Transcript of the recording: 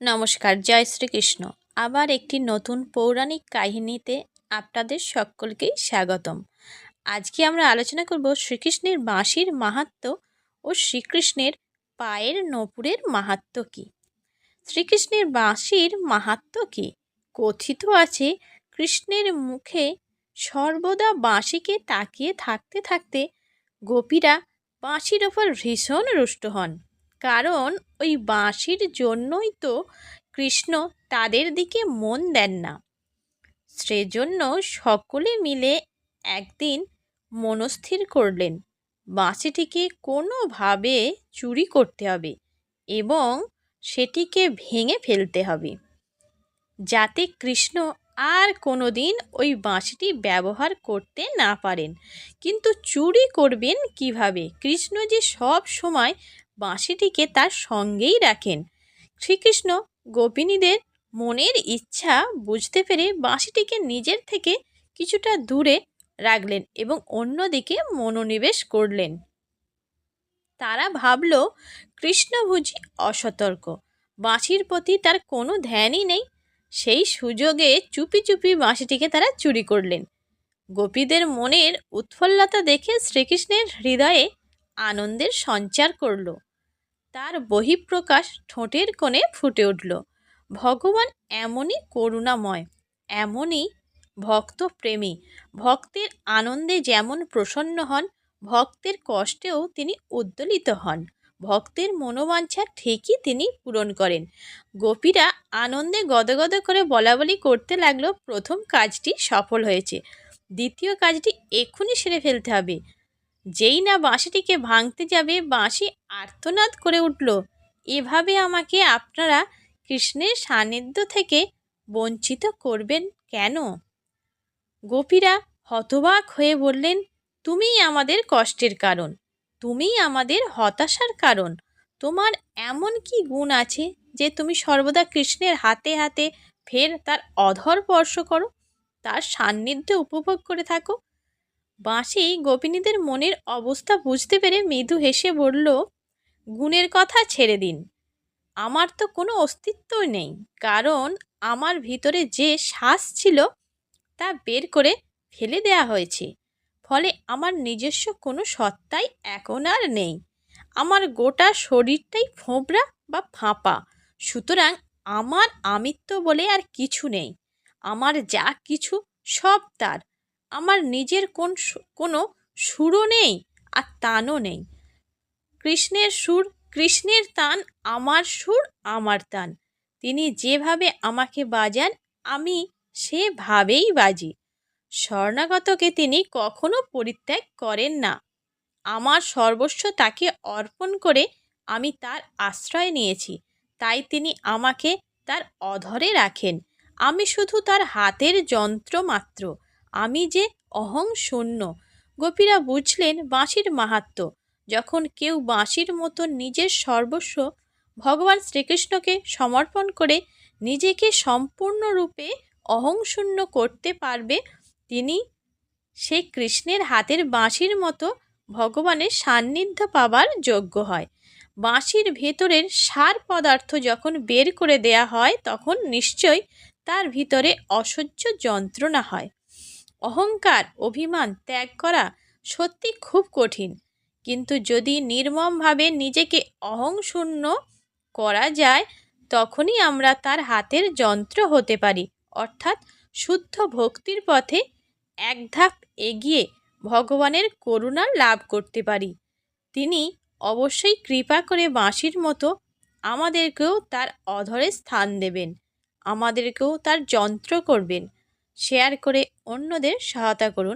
নমস্কার, জয় শ্রীকৃষ্ণ। আবার একটি নতুন পৌরাণিক কাহিনীতে আপনাদের সকলকেই স্বাগতম। আজকে আমরা আলোচনা করব শ্রীকৃষ্ণের বাঁশির মাহাত্ম্য ও শ্রীকৃষ্ণের পায়ের নপুরের মাহাত্ম্য কী? শ্রীকৃষ্ণের বাঁশির মাহাত্ম্য কী? কথিত আছে, কৃষ্ণের মুখে সর্বদা বাঁশিকে তাকিয়ে থাকতে থাকতে গোপীরা বাঁশির ওপর ভীষণ রুষ্ট হন। কারণ ওই বাঁশির জন্যই তো কৃষ্ণ তাদের দিকে মন দেন না। সেজন্য সকলে মিলে একদিন মনস্থির করলেন, বাঁশিটিকে কোনোভাবে চুরি করতে হবে এবং সেটিকে ভেঙে ফেলতে হবে। যাতে কৃষ্ণ আর কোনো দিন ওই বাঁশিটি ব্যবহার করতে না পারেন। কিন্তু চুরি করবেন কীভাবে? কৃষ্ণ যে সব সময় বাঁশিটিকে তার সঙ্গেই রাখেন। শ্রীকৃষ্ণ গোপিনীদের মনের ইচ্ছা বুঝতে পেরে বাঁশিটিকে নিজের থেকে কিছুটা দূরে রাখলেন এবং অন্যদিকে মনোনিবেশ করলেন। তারা ভাবল, কৃষ্ণ বুঝি অসতর্ক। বাঁশির প্রতি তার কোনো ধ্যানই নেই। সেই সুযোগে চুপি চুপি বাঁশিটিকে তারা চুরি করলেন। গোপীদের মনের উৎফুল্লতা দেখে শ্রীকৃষ্ণের হৃদয়ে আনন্দের সঞ্চার করল। তার বহিঃপ্রকাশ ঠোঁটের কোণে ফুটে উঠল। ভগবান এমনই করুণাময়, এমনই ভক্তপ্রেমী। ভক্তের আনন্দে যেমন প্রসন্ন হন, ভক্তের কষ্টেও তিনি উদ্দোলিত হন। ভক্তের মনোবাঞ্ছা ঠিকই তিনি পূরণ করেন। গোপীরা আনন্দে গদগদ করে বলাবলি করতে লাগল, প্রথম কাজটি সফল হয়েছে। দ্বিতীয় কাজটি এক্ষুনি সেরে ফেলতে হবে। যেই না বাঁশিটিকে ভাঙতে যাবে, বাঁশি আর্তনাদ করে উঠল। এভাবে আমাকে আপনারা কৃষ্ণের সান্নিধ্য থেকে বঞ্চিত করবেন কেন? গোপীরা হতবাক হয়ে বললেন, তুমিই আমাদের কষ্টের কারণ, তুমিই আমাদের হতাশার কারণ। তোমার এমন কি গুণ আছে যে তুমি সর্বদা কৃষ্ণের হাতে হাতে ফের তার অধর স্পর্শ করো, তার সান্নিধ্য উপভোগ করে থাকো বাঁশি গোপিনীদের মনের অবস্থা বুঝতে পেরে মৃদু হেসে বলল, গুণের কথা ছেড়ে দিন। আমার তো কোনো অস্তিত্বই নেই। কারণ আমার ভিতরে যে শ্বাস ছিল, তা বের করে ফেলে দেয়া হয়েছে। ফলে আমার নিজস্ব কোনো সত্তাই এখন আর নেই। আমার গোটা শরীরটাই ফোঁবরা বা ফাঁপা। সুতরাং আমার আমিত্ব বলে আর কিছু নেই। আমার যা কিছু সব তার। আমার নিজের কোন কোনো সুরও নেই আর তানও নেই। কৃষ্ণের সুর, কৃষ্ণের তান, আমার সুর, আমার তান। তিনি যেভাবে আমাকে বাজান, আমি সেভাবেই বাজি। স্বর্ণাগতকে তিনি কখনো পরিত্যাগ করেন না। আমার সর্বস্ব তাকে অর্পণ করে আমি তার আশ্রয় নিয়েছি। তাই তিনি আমাকে তার অধরে রাখেন। আমি শুধু তার হাতের যন্ত্র মাত্র আমি যে অহং শূন্য। গোপীরা বুঝলেন বাঁশির মাহাত্ম যখন কেউ বাঁশির মতো নিজের সর্বস্ব ভগবান শ্রীকৃষ্ণকে সমর্পণ করে নিজেকে সম্পূর্ণরূপে অহংশূন্য করতে পারবে, তিনি সে কৃষ্ণের হাতের বাঁশির মতো ভগবানের সান্নিধ্য পাবার যোগ্য হয়। বাঁশির ভেতরের সার পদার্থ যখন বের করে দেয়া হয়, তখন নিশ্চয় তার ভিতরে অসহ্য যন্ত্রণা হয়। অহংকার, অভিমান ত্যাগ করা সত্যি খুব কঠিন। কিন্তু যদি নির্মমভাবে নিজেকে অহংশূন্য করা যায়, তখনই আমরা তার হাতের যন্ত্র হতে পারি। অর্থাৎ শুদ্ধ ভক্তির পথে এক ধাপ এগিয়ে ভগবানের করুণা লাভ করতে পারি। তিনি অবশ্যই কৃপা করে বাঁশির মতো আমাদেরকেও তার অধরে স্থান দেবেন, আমাদেরকেও তার যন্ত্র করবেন। শেয়ার করে অন্যদের সহায়তা করুন।